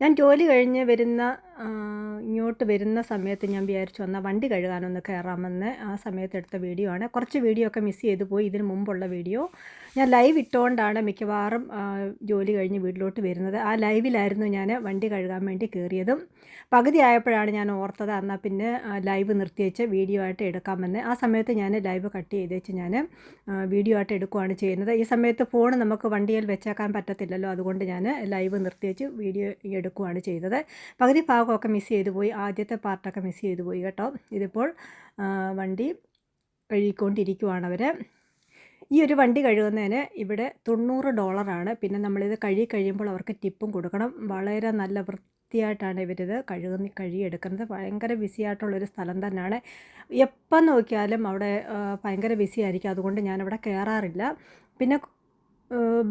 ഞാൻ ജോലി കഴിഞ്ഞ് വരുന്ന ഇങ്ങോട്ട് വരുന്ന സമയത്ത് ഞാൻ വിചാരിച്ചു എന്നാൽ വണ്ടി കഴുകാനൊന്ന് കയറാമെന്ന് ആ സമയത്ത് എടുത്ത വീഡിയോ ആണ്. കുറച്ച് വീഡിയോ ഒക്കെ മിസ് ചെയ്തു പോയി. ഇതിന് മുമ്പുള്ള വീഡിയോ. ഞാൻ ലൈവ് ഇട്ടുകൊണ്ടാണ് മിക്കവാറും ജോലി കഴിഞ്ഞ് വീട്ടിലോട്ട് വരുന്നത്. ആ ലൈവിലായിരുന്നു ഞാൻ വണ്ടി കഴുകാൻ വേണ്ടി കയറിയതും പകുതി ആയപ്പോഴാണ് ഞാൻ ഓർത്തത് എന്നാൽ പിന്നെ ലൈവ് നിർത്തിവെച്ച് വീഡിയോ ആയിട്ട് എടുക്കാമെന്ന്. ആ സമയത്ത് ഞാൻ ലൈവ് കട്ട് ചെയ്ത് വെച്ച് ഞാൻ വീഡിയോ ആയിട്ട് എടുക്കുകയാണ് ചെയ്യുന്നത്. ഈ സമയത്ത് ഫോൺ നമുക്ക് വണ്ടിയിൽ വെച്ചേക്കാൻ പറ്റത്തില്ലല്ലോ. അതുകൊണ്ട് ഞാൻ ലൈവ് നിർത്തിവെച്ച് വീഡിയോ എടുക്കുകയാണ് ചെയ്തത്. പകുതി ഭാഗമൊക്കെ മിസ് ചെയ്തു പോയി ആദ്യത്തെ പാർട്ടൊക്കെ മിസ് ചെയ്തു പോയി കേട്ടോ. ഇതിപ്പോൾ വണ്ടി കഴുകിക്കൊണ്ടിരിക്കുവാണ് അവർ ഈ ഒരു വണ്ടി കഴുകുന്നതിന് ഇവിടെ തൊണ്ണൂറ് ഡോളറാണ്. പിന്നെ നമ്മളിത് കഴുകി കഴിയുമ്പോൾ അവർക്ക് ടിപ്പും കൊടുക്കണം. വളരെ നല്ല വൃത്തിയായിട്ടാണ് ഇവരിത് കഴുകുന്ന കഴുകിയെടുക്കുന്നത്. ഭയങ്കര ബിസി ആയിട്ടുള്ളൊരു സ്ഥലം തന്നെയാണ്. എപ്പം നോക്കിയാലും അവിടെ ഭയങ്കര ബിസി ആയിരിക്കും. അതുകൊണ്ട് ഞാനവിടെ കയറാറില്ല പിന്നെ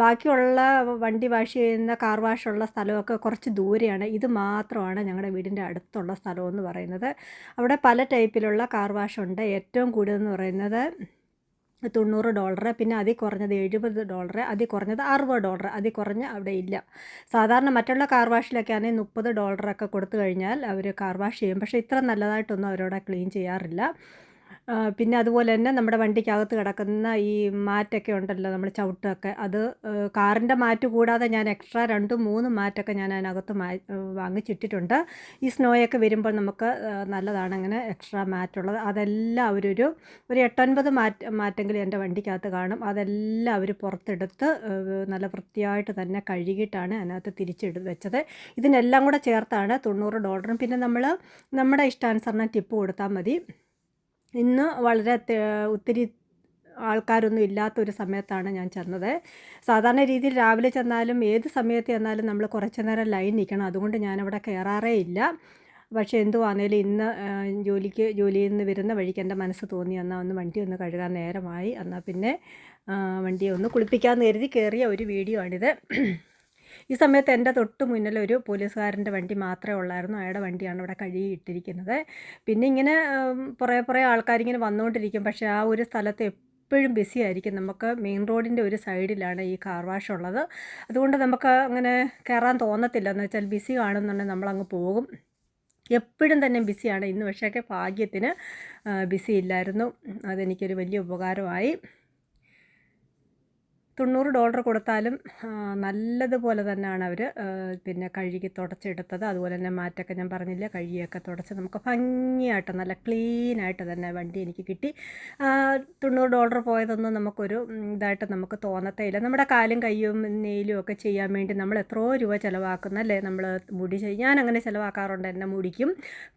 ബാക്കിയുള്ള വണ്ടി വാഷ് ചെയ്യുന്ന കാർ വാഷുള്ള സ്ഥലമൊക്കെ കുറച്ച് ദൂരെയാണ്. ഇത് മാത്രമാണ് ഞങ്ങളുടെ വീടിന്റെ അടുത്തുള്ള സ്ഥലമെന്ന് പറയുന്നത്. അവിടെ പല ടൈപ്പിലുള്ള കാർ വാഷുണ്ട് ഏറ്റവും കൂടുതലെന്ന് പറയുന്നത് തൊണ്ണൂറ് ഡോളർ പിന്നെ അതിൽ കുറഞ്ഞത് എഴുപത് ഡോളർ അതിൽ കുറഞ്ഞത് അറുപത് ഡോളർ അതിൽ കുറഞ്ഞ അവിടെ ഇല്ല. സാധാരണ മറ്റുള്ള കാർ വാഷിലൊക്കെ ആണെങ്കിൽ മുപ്പത് ഡോളറൊക്കെ കൊടുത്തു കഴിഞ്ഞാൽ അവർ കാർ വാഷ് ചെയ്യും. പക്ഷേ ഇത്ര നല്ലതായിട്ടൊന്നും അവരവിടെ ക്ലീൻ ചെയ്യാറില്ല. പിന്നെ അതുപോലെ തന്നെ നമ്മുടെ വണ്ടിക്കകത്ത് കിടക്കുന്ന ഈ മാറ്റൊക്കെ ഉണ്ടല്ലോ നമ്മൾ ചവിട്ടൊക്കെ. അത് കാറിന്റെ മാറ്റ് കൂടാതെ ഞാൻ എക്സ്ട്രാ രണ്ടും മൂന്നും മാറ്റൊക്കെ ഞാൻ അതിനകത്ത് മാ വാങ്ങിച്ചിട്ടിട്ടുണ്ട്. ഈ സ്നോയൊക്കെ വരുമ്പോൾ നമുക്ക് നല്ലതാണ് അങ്ങനെ എക്സ്ട്രാ മാറ്റുള്ളത്. അതെല്ലാം അവരൊരു ഒരു എട്ടൊൻപത് മാറ്റ് മാറ്റെങ്കിലും എന്റെ വണ്ടിക്കകത്ത് കാണും. അതെല്ലാം അവർ പുറത്തെടുത്ത് നല്ല വൃത്തിയായിട്ട് തന്നെ കഴുകിയിട്ടാണ് അതിനകത്ത് തിരിച്ചിട്ട് വെച്ചത്. ഇതിനെല്ലാം കൂടെ ചേർത്താണ് തൊണ്ണൂറ് ഡോളറും. പിന്നെ നമ്മൾ നമ്മുടെ ഇഷ്ടാനുസരണം ടിപ്പ് കൊടുത്താൽ മതി. ഇന്ന് വളരെ ഒത്തിരി ആൾക്കാരൊന്നും ഇല്ലാത്തൊരു സമയത്താണ് ഞാൻ ചെന്നത്. സാധാരണ രീതിയിൽ രാവിലെ ചെന്നാലും ഏത് സമയത്ത് ചെന്നാലും നമ്മൾ കുറച്ച് നേരം ലൈൻ നിൽക്കണം. അതുകൊണ്ട് ഞാനവിടെ കയറാറേ ഇല്ല. പക്ഷേ എന്തുവാണേലും ഇന്ന് ജോലിക്ക് ജോലിയിൽ നിന്ന് വരുന്ന വഴിക്ക് എന്റെ മനസ്സ് തോന്നി എന്നാൽ ഒന്ന് വണ്ടി ഒന്ന് കഴുകാൻ നേരമായി. എന്നാൽ പിന്നെ വണ്ടിയൊന്ന് കുളിപ്പിക്കാമെന്ന് കരുതി കയറിയ ഒരു വീഡിയോ ആണിത്. ഈ സമയത്ത് എന്റെ തൊട്ട് മുന്നിൽ ഒരു പോലീസുകാരന്റെ വണ്ടി മാത്രമേ ഉള്ളായിരുന്നു. അയാളുടെ വണ്ടിയാണ് ഇവിടെ കഴുകി ഇട്ടിരിക്കുന്നത് പിന്നെ ഇങ്ങനെ കുറേ കുറേ ആൾക്കാരിങ്ങനെ വന്നുകൊണ്ടിരിക്കും. പക്ഷേ ആ ഒരു സ്ഥലത്ത് എപ്പോഴും ബിസി ആയിരിക്കും. നമുക്ക് മെയിൻ റോഡിന്റെ ഒരു സൈഡിലാണ് ഈ കാർ വാഷ് ഉള്ളത്. അതുകൊണ്ട് നമുക്ക് അങ്ങനെ കയറാൻ തോന്നത്തില്ല. എന്ന് വെച്ചാൽ ബിസി കാണുന്നുണ്ടെങ്കിൽ നമ്മളങ്ങ് പോകും. എപ്പോഴും തന്നെ ബിസിയാണ് ഇന്ന് പക്ഷേ ഭാഗ്യത്തിന് ബിസി ഇല്ലായിരുന്നു. അതെനിക്കൊരു വലിയ ഉപകാരമായി. തൊണ്ണൂറ് ഡോളർ കൊടുത്താലും നല്ലതുപോലെ തന്നെയാണ് അവർ പിന്നെ കഴുകി തുടച്ചെടുത്തത്. അതുപോലെ തന്നെ മാറ്റൊക്കെ ഞാൻ പറഞ്ഞില്ല കഴുകിയൊക്കെ തുടച്ച് നമുക്ക് ഭംഗിയായിട്ട് നല്ല ക്ലീനായിട്ട് തന്നെ വണ്ടി എനിക്ക് കിട്ടി. തൊണ്ണൂറ് ഡോളർ പോയതൊന്നും നമുക്കൊരു ഇതായിട്ട് നമുക്ക് തോന്നത്തേ ഇല്ല നമ്മുടെ കാലും കയ്യും നെയിലും ഒക്കെ ചെയ്യാൻ വേണ്ടി നമ്മൾ എത്രയോ രൂപ ചിലവാക്കുന്ന അല്ലേ നമ്മൾ മുടി ഞാൻ അങ്ങനെ ചിലവാക്കാറുണ്ട് എന്റെ മുടിക്കും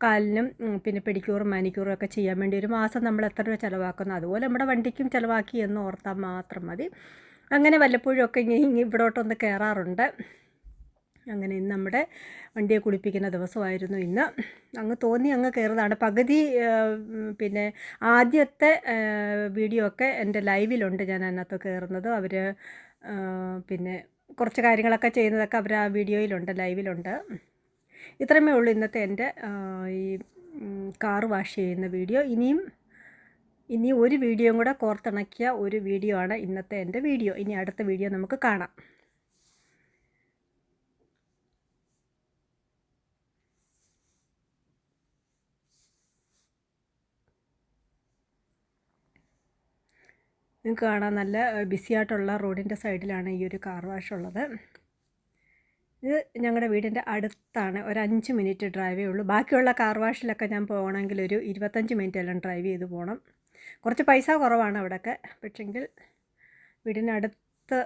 കാലിനും പിന്നെ പെഡിക്യൂറും മാനിക്യൂറും ഒക്കെ ചെയ്യാൻ വേണ്ടി ഒരു മാസം നമ്മൾ എത്ര രൂപ ചിലവാക്കുന്നു. അതുപോലെ നമ്മുടെ വണ്ടിക്കും ചിലവാക്കി എന്ന് ഓർത്താൽ മാത്രം മതി. അങ്ങനെ വല്ലപ്പോഴും ഒക്കെ ഇങ്ങനെ ഇങ്ങ് ഇവിടോട്ടൊന്ന് കയറാറുണ്ട്. അങ്ങനെ ഇന്ന് നമ്മുടെ വണ്ടിയെ കുളിപ്പിക്കുന്ന ദിവസമായിരുന്നു ഇന്ന്. അങ്ങ് തോന്നി അങ്ങ് കയറുന്നതാണ്. പകുതി പിന്നെ ആദ്യത്തെ വീഡിയോ ഒക്കെ എന്റെ ലൈവിലുണ്ട് ഞാൻ അതിനകത്ത് കയറുന്നത്. അവർ പിന്നെ കുറച്ച് കാര്യങ്ങളൊക്കെ ചെയ്യുന്നതൊക്കെ അവർ ആ വീഡിയോയിലുണ്ട് ലൈവിലുണ്ട്. ഇത്രമേ ഉള്ളൂ ഇന്നത്തെ എന്റെ ഈ കാറ് വാഷ് ചെയ്യുന്ന വീഡിയോ. ഇനിയും ഇനി ഒരു വീഡിയോയും കൂടെ കോർത്തിണക്കിയ ഒരു വീഡിയോ ആണ് ഇന്നത്തെ എന്റെ വീഡിയോ. ഇനി അടുത്ത വീഡിയോ നമുക്ക് കാണാം. നിങ്ങൾക്ക് കാണാൻ നല്ല ബിസി ആയിട്ടുള്ള റോഡിന്റെ സൈഡിലാണ് ഈ ഒരു കാർ വാഷ് ഉള്ളത്. ഇത് ഞങ്ങളുടെ വീടിന്റെ അടുത്താണ്. ഒരു അഞ്ച് മിനിറ്റ് ഡ്രൈവേ ഉള്ളൂ. ബാക്കിയുള്ള കാർ വാഷിലൊക്കെ ഞാൻ പോകണമെങ്കിൽ ഒരു ഇരുപത്തഞ്ച് മിനിറ്റ് എല്ലാം ഡ്രൈവ് ചെയ്ത് പോകണം. കുറച്ച് പൈസ കുറവാണ് അവിടെയൊക്കെ പക്ഷെങ്കിൽ വീടിനടുത്ത്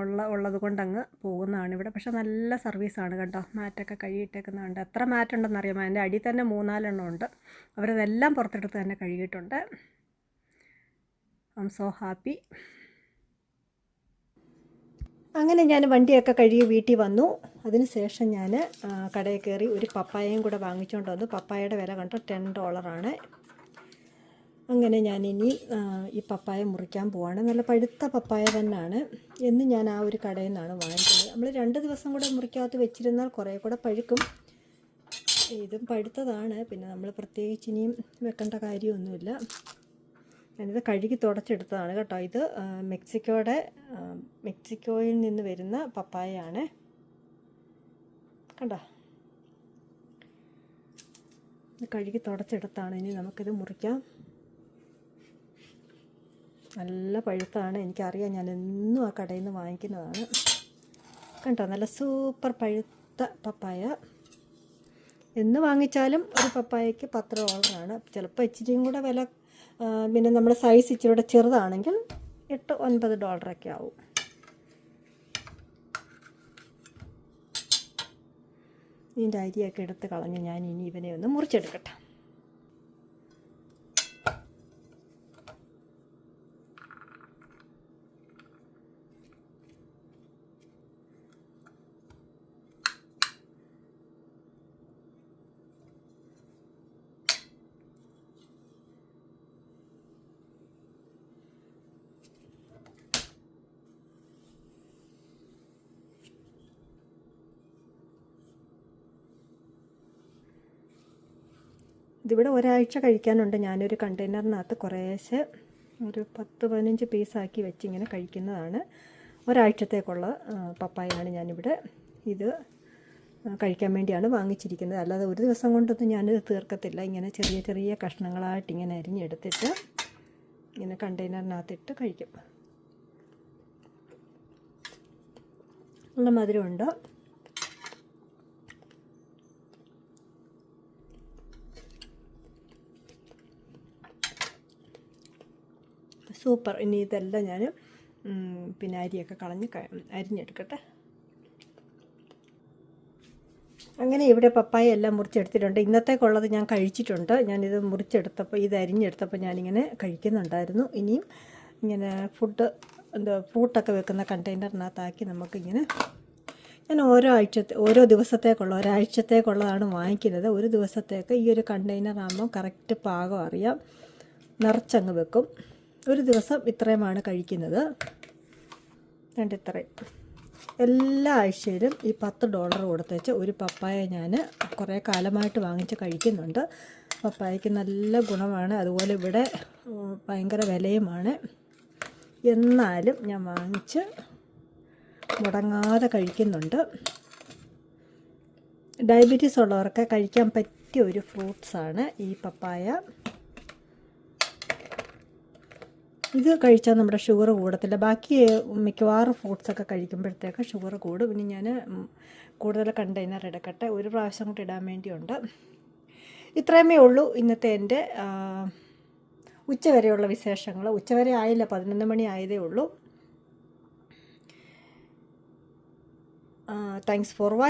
ഉള്ള ഉള്ളത് കൊണ്ടങ്ങ് പോകുന്നതാണ് ഇവിടെ. പക്ഷെ നല്ല സർവീസാണ് കേട്ടോ മാറ്റൊക്കെ കഴുകിയിട്ടേക്കുന്നുണ്ട് എത്ര മാറ്റുണ്ടെന്ന് അറിയാമോ? അതിന്റെ അടിയിൽ തന്നെ മൂന്നാലെണ്ണം ഉണ്ട്. അവരതെല്ലാം പുറത്തെടുത്ത് തന്നെ കഴുകിയിട്ടുണ്ട്. ഐ എം സോ ഹാപ്പി അങ്ങനെ ഞാൻ വണ്ടിയൊക്കെ കഴുകി വീട്ടിൽ വന്നു. അതിനുശേഷം ഞാൻ കടയിൽ കയറി ഒരു പപ്പായയും കൂടെ വാങ്ങിച്ചുകൊണ്ട് വന്നു. പപ്പായയുടെ വില കണ്ടോ? ടെൻ ഡോളറാണ്. അങ്ങനെ ഞാനിനി ഈ പപ്പായ മുറിക്കാൻ പോവാണ്. നല്ല പഴുത്ത പപ്പായ തന്നെയാണ് എന്ന് ഞാൻ ആ ഒരു കടയിൽ നിന്നാണ് വാങ്ങിക്കുന്നത്. നമ്മൾ രണ്ട് ദിവസം കൂടെ മുറിക്കാത്ത വെച്ചിരുന്നാൽ കുറേ കൂടെ പഴുക്കും. ഇതും പഴുത്തതാണ്. പിന്നെ നമ്മൾ പ്രത്യേകിച്ച് ഇനിയും വെക്കേണ്ട കാര്യമൊന്നുമില്ല. ഞാനിത് കഴുകി തുടച്ചെടുത്തതാണ് കേട്ടോ. ഇത് മെക്സിക്കോയുടെ മെക്സിക്കോയിൽ നിന്ന് വരുന്ന പപ്പായയാണ്. കണ്ടോ? കഴുകി തുടച്ചെടുത്താണ്. ഇനി നമുക്കിത് മുറിക്കാം. നല്ല പഴുത്താണ്. എനിക്കറിയാം ഞാൻ എന്നും ആ കടയിൽ നിന്ന് വാങ്ങിക്കുന്നതാണ്. കണ്ടോ? നല്ല സൂപ്പർ പഴുത്ത പപ്പായ. എന്ന് വാങ്ങിച്ചാലും ഒരു പപ്പായയ്ക്ക് പത്ത് ഡോളറാണ് ചിലപ്പോൾ ഇച്ചിരിയും കൂടെ വില പിന്നെ നമ്മുടെ സൈസ് ഇച്ചിരി കൂടെ ചെറുതാണെങ്കിൽ എട്ട് ഒൻപത് ഡോളറൊക്കെ ആവും. ഇതിന്റെ അരിയൊക്കെ എടുത്ത് കളഞ്ഞ് ഞാൻ ഇനി ഇവനെ ഒന്ന് മുറിച്ചെടുക്കട്ടെ. ഇതിവിടെ ഒരാഴ്ച കഴിക്കാനുണ്ട്. ഞാനൊരു കണ്ടെയ്നറിനകത്ത് കുറേശ്ശെ ഒരു പത്ത് പതിനഞ്ച് പീസാക്കി വെച്ച് ഇങ്ങനെ കഴിക്കുന്നതാണ്. ഒരാഴ്ചത്തേക്കുള്ള പപ്പായാണ് ഞാനിവിടെ ഇത് കഴിക്കാൻ വേണ്ടിയാണ് വാങ്ങിച്ചിരിക്കുന്നത്. അല്ലാതെ ഒരു ദിവസം കൊണ്ടൊന്നും ഞാനിത് തീർക്കത്തില്ല. ഇങ്ങനെ ചെറിയ ചെറിയ കഷ്ണങ്ങളായിട്ട് ഇങ്ങനെ അരിഞ്ഞെടുത്തിട്ട് ഇങ്ങനെ കണ്ടെയ്നറിനകത്തിട്ട് കഴിക്കും. നല്ല മധുരമുണ്ട്? സൂപ്പർ. ഇനി ഇതെല്ലാം ഞാൻ പിന്നെ അരിയൊക്കെ കളഞ്ഞ് അരിഞ്ഞെടുക്കട്ടെ. അങ്ങനെ ഇവിടെ പപ്പായ എല്ലാം മുറിച്ചെടുത്തിട്ടുണ്ട്. ഇന്നത്തേക്കുള്ളത് ഞാൻ കഴിച്ചിട്ടുണ്ട്. ഞാനിത് മുറിച്ചെടുത്തപ്പോൾ ഇത് അരിഞ്ഞെടുത്തപ്പോൾ ഞാനിങ്ങനെ കഴിക്കുന്നുണ്ടായിരുന്നു. ഇനിയും ഇങ്ങനെ ഫുഡ് എന്താ ഫ്രൂട്ടൊക്കെ വെക്കുന്ന കണ്ടെയ്നറിനകത്താക്കി നമുക്കിങ്ങനെ ഞാൻ ഓരോ ആഴ്ചത്തെ ഓരോ ദിവസത്തേക്കുള്ള ഒരാഴ്ചത്തേക്കുള്ളതാണ് വാങ്ങിക്കുന്നത്. ഒരു ദിവസത്തേക്ക് ഈ ഒരു കണ്ടെയ്നർ ആകുമ്പോൾ കറക്റ്റ് പാകം അറിയാം. നിറച്ചങ്ങ് വെക്കും. ഒരു ദിവസം ഇത്രയുമാണ് കഴിക്കുന്നത്. രണ്ട് ഇത്രയും എല്ലാ ആഴ്ചയിലും ഈ പത്ത് ഡോളർ കൊടുത്തേച്ച് ഒരു പപ്പായ ഞാൻ കുറേ കാലമായിട്ട് വാങ്ങിച്ച് കഴിക്കുന്നുണ്ട്. പപ്പായയ്ക്ക് നല്ല ഗുണമാണ്. അതുപോലെ ഇവിടെ ഭയങ്കര വിലയുമാണ്. എന്നാലും ഞാൻ വാങ്ങിച്ച് മുടങ്ങാതെ കഴിക്കുന്നുണ്ട്. ഡയബറ്റീസ് ഉള്ളവർക്ക് കഴിക്കാൻ പറ്റിയ ഒരു ഫ്രൂട്ട്സാണ് ഈ പപ്പായ. ഇത് കഴിച്ചാൽ നമ്മുടെ ഷുഗർ കൂടത്തില്ല. ബാക്കി മിക്കവാറും ഫ്രൂട്ട്സൊക്കെ കഴിക്കുമ്പോഴത്തേക്ക് ഷുഗർ കൂടും. ഇനി ഞാൻ കൂടുതൽ കണ്ടെയ്നർ എടുക്കട്ടെ ഒരു പ്രാവശ്യം കൂടി ഇടാൻ വേണ്ടിയുണ്ട്. ഇത്രയുമേ ഉള്ളൂ ഇന്നത്തെ എന്റെ ഉച്ചവരെയുള്ള വിശേഷങ്ങൾ ഉച്ചവരെ ആയില്ല പതിനൊന്ന് മണി ആയതേ ഉള്ളൂ. Thanks for watch